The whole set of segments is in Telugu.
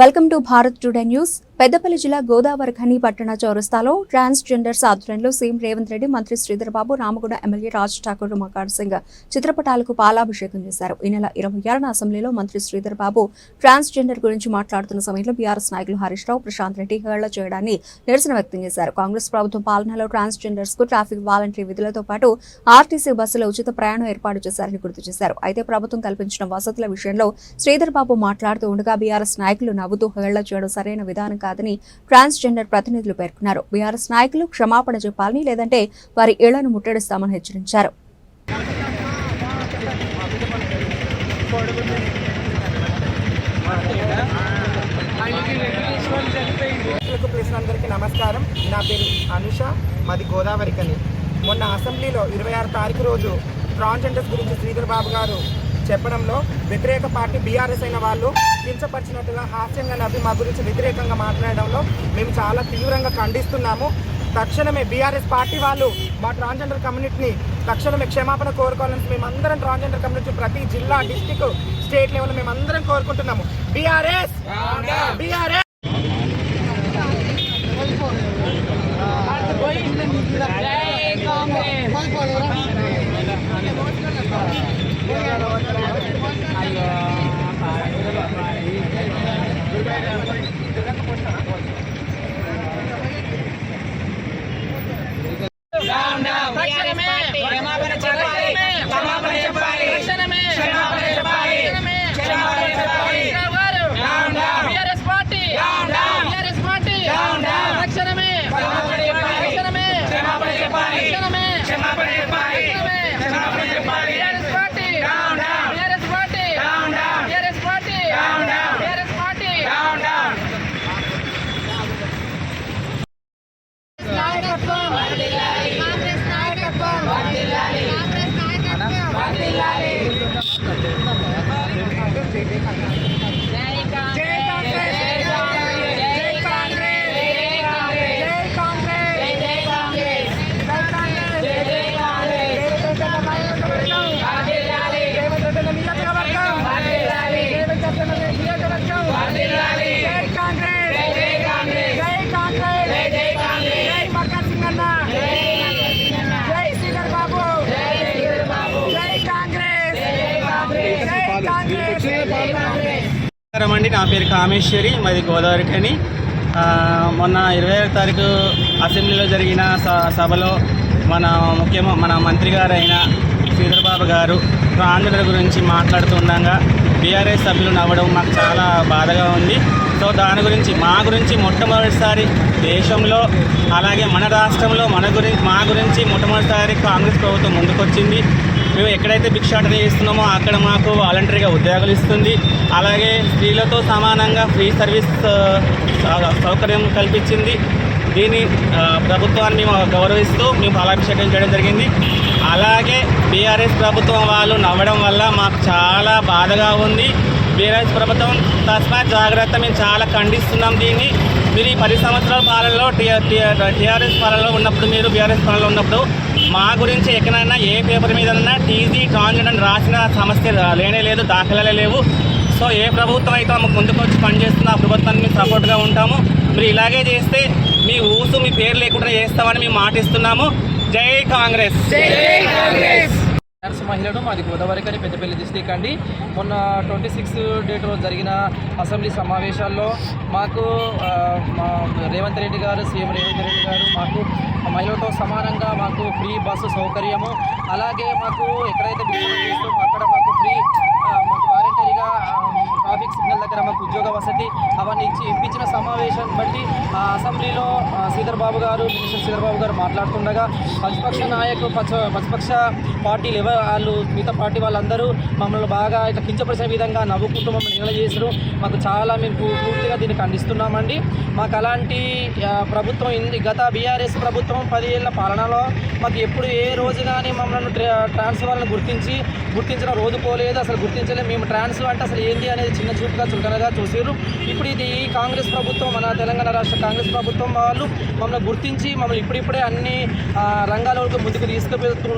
Welcome to Bharat today news. Peddapalli జిల్లా గోదావరి ఖని పట్టణ చౌరస్తాలో ట్రాన్స్జెండర్స్ ఆధ్వర్యంలో సీఎం రేవంత్ రెడ్డి మంత్రి శ్రీధర్ బాబు రామగుడ ఎమ్మెల్యే రాజ్ ఠాకూర్ మకాడ్ సింగ్ చిత్రపటాలకు పాలాభిషేకం చేశారు. ఈ నెల ఇరవై ఆరున అసెంబ్లీలో మంత్రి శ్రీధర్ బాబు ట్రాన్స్జెండర్ గురించి మాట్లాడుతున్న సమయంలో బీఆర్ఎస్ నాయకులు హరీష్ రావు ప్రశాంత్ రెడ్డి హేళ్ళ చేయడాన్ని నిరసన వ్యక్తం చేశారు. కాంగ్రెస్ ప్రభుత్వం పాలనలో ట్రాన్స్జెండర్స్కు ట్రాఫిక్ వాలంటరీ విధులతో పాటు ఆర్టీసీ బస్సుల ఉచిత ప్రయాణం ఏర్పాటు చేశారని గుర్తు చేశారు. అయితే ప్రభుత్వం కల్పించిన వసతుల విషయంలో శ్రీధర్ బాబు మాట్లాడుతూ ఉండగా బీఆర్ఎస్ నాయకులు నవ్వుతూ చేయడం సరైన విధానం కాదని ట్రాన్స్జెండర్ ప్రతినిధులు పేర్కొన్నారు. బీఆర్ఎస్ నాయకులు క్షమాపణ చెప్పాలని లేదంటే వారి ఇళ్ళను ముట్టడిస్తామని హెచ్చరించారు. అందరికీ నమస్కారం. నా పేరు అనుష మాది గోదావరికని మొన్న అసెంబ్లీలో ఇరవై ఆరు తారీఖు రోజు ట్రాన్స్జెండర్స్ గురించి శ్రీధర్ బాబు గారు చెప్పడంలో వ్యతిరేక పార్టీ బీఆర్ఎస్ అయిన వాళ్ళు కించపరిచినట్టుగా హాస్యంగా నవ్వి మా గురించి వ్యతిరేకంగా మాట్లాడడంలో మేము చాలా తీవ్రంగా ఖండిస్తున్నాము. తక్షణమే బీఆర్ఎస్ పార్టీ వాళ్ళు మా ట్రాన్స్జెండర్ కమ్యూనిటీని తక్షణమే క్షమాపణ కోరుకోవాలని మేమందరం ట్రాన్స్జెండర్ కమ్యూనిటీ ప్రతి జిల్లా డిస్టిక్ స్టేట్ లెవెల్ మేమందరం కోరుకుంటున్నాము. బీఆర్ఎస్ బీఆర్ఎస్ Yeah క్షమాపణ చెప్పాలి క్షమాపణ చెప్పాలి తక్షణమే క్షమాపణ చెప్పాలి క్షమాపణ చెప్పాలి గారు బీఆర్ఎస్ పార్టీ బీఆర్ఎస్ పార్టీ తక్షణమే తక్షణమే క్షమాపణ చెప్పాలి తక్షణమే క్షమాపణ చెప్పాలి క్షమాపణ చెప్పాలి BRS party BRS party BRS party BRS party నాయకత్వం కాంగ్రెస్ నాయకత్వం కాంగ్రెస్ నాయకత్వం జై శ్రీధర్ బాబు జై కాంగ్రెస్ జై కాంగ్రెస్ నమస్కారం అండి నా పేరు కామేశ్వరి మాది గోదావరికని మొన్న ఇరవై ఆరు తారీఖు అసెంబ్లీలో జరిగిన స- సభలో మన ముఖ్య మన మంత్రి గారు అయిన శ్రీధర్బాబు గారు ఆంధ్ర గురించి మాట్లాడుతుండగా బీఆర్ఎస్ సభ్యులు నవ్వడం మాకు చాలా బాధగా ఉంది. సో దాని గురించి మా గురించి మొట్టమొదటిసారి దేశంలో అలాగే మన రాష్ట్రంలో మన గురించి మా గురించి మొట్టమొదటిసారి కాంగ్రెస్ ప్రభుత్వం ముందుకొచ్చింది. మేము ఎక్కడైతే భిక్షాటన చేస్తున్నామో అక్కడ మాకు వాలంటరీగా ఉద్యోగాలు ఇస్తుంది. అలాగే స్త్రీలతో సమానంగా ఫ్రీ సర్వీస్ సౌకర్యం కల్పించింది. దీని ప్రభుత్వాన్ని మేము గౌరవిస్తూ మేము ఫలాభిషేకం చేయడం జరిగింది. అలాగే బీఆర్ఎస్ ప్రభుత్వం వాళ్ళు నవ్వడం వల్ల మాకు చాలా బాధగా ఉంది. బీఆర్ఎస్ ప్రభుత్వం తస్మాత్ జాగ్రత్త మేము చాలా ఖండిస్తున్నాం దీన్ని. మీరు ఈ పది సంవత్సరాల పాలనలో టీఆర్ఎస్ పాలనలో ఉన్నప్పుడు మీరు బీఆర్ఎస్ పాలనలో ఉన్నప్పుడు మా గురించి ఎక్కడైనా ఏ పేపర్ మీదన్నా టీజీ ట్రాన్స్జెండర్ అని రాసిన సమస్య లేనే లేదు దాఖలాలే లేవు. సో ఏ ప్రభుత్వం అయితే మాకు ముందుకు వచ్చి పనిచేస్తుందో ఆ ప్రభుత్వానికి మేము సపోర్ట్గా ఉంటాము. మీరు ఇలాగే చేస్తే మీ ఊసు మీ పేరు లేకుండా చేస్తామని మేము మాటిస్తున్నాము. జై కాంగ్రెస్! డ్యాన్స్ మహిళను మాది గోదావరి కని పెద్దపల్లి డిస్టిక్ అండి. మొన్న ట్వంటీ సిక్స్ డేట్ రోజు జరిగిన అసెంబ్లీ సమావేశాల్లో మాకు మా రేవంత్ రెడ్డి గారు సీఎం రేవంత్ రెడ్డి గారు మాకు మహిళలతో సమానంగా మాకు ఫ్రీ బస్సు సౌకర్యము అలాగే మాకు ఎక్కడైతే బిజినెస్ చేస్తామో అక్కడ మాకు ఫ్రీ మాకు వాలంటరీగా ట్రాఫిక్ సిగ్నల్ దగ్గర మాకు ఉద్యోగ వసతి అవన్నీ ఇచ్చి ఇప్పించిన సమావేశాన్ని బట్టి ఆ అసెంబ్లీలో శ్రీధర్ బాబు గారు మినిస్టర్ శ్రీధర్ బాబు గారు మాట్లాడుతుండగా ప్రతిపక్ష నాయకు పచ్చ- ప్రతిపక్ష పార్టీలు ఎవరు వాళ్ళు మిగతా పార్టీ వాళ్ళందరూ మమ్మల్ని బాగా ఇట్లా కించపరిచిన విధంగా నవ్వుకుంటూ మమ్మల్ని నిల చేసారు మాకు చాలా మేము పూర్తిగా దీన్ని ఖండిస్తున్నామండి. మాకు అలాంటి ప్రభుత్వం గత బీఆర్ఎస్ ప్రభుత్వం పదేళ్ళ పాలనలో మాకు ఎప్పుడు ఏ రోజు కానీ మమ్మల్ని ట్రాన్స్ఫర్ని గుర్తించి గుర్తించిన రోజు పోలేదు. అసలు గుర్తించలేదు మేము ట్రాన్స్ఫర్ అంటే అసలు ఏంది అనేది చిన్న చూపుగా చులకనగా చూసారు ఇప్పుడు ఇది ఈ కాంగ్రెస్ ప్రభుత్వం మన తెలంగాణ రాష్ట్ర కాంగ్రెస్ ప్రభుత్వం వాళ్ళు మమ్మల్ని గుర్తించి మమ్మల్ని ఇప్పుడిప్పుడే అన్ని ఆ, రంగాలకు ముందుకు తీసుకుపోతూ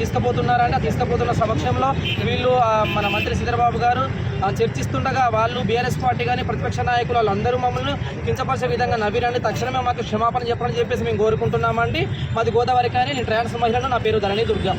తీసుకుపో తీసుకుపోతున్నారని తీసుకుపోతున్న సమక్షంలో వీళ్ళు మన మంత్రి సీధరబాబు గారు చర్చిస్తుండగా వాళ్ళు బీఆర్ఎస్ పార్టీ కానీ ప్రతిపక్ష నాయకులు వాళ్ళందరూ మమ్మల్ని కించపరిచే విధంగా నవ్విరండి. తక్షణమే మాకు క్షమాపణ చెప్పని చెప్పేసి మేము కోరుకుంటున్నామండి. మాది గోదావరి కానీ నేను ట్రాన్స్ మహిళను నా పేరు ధరణి దుర్గా.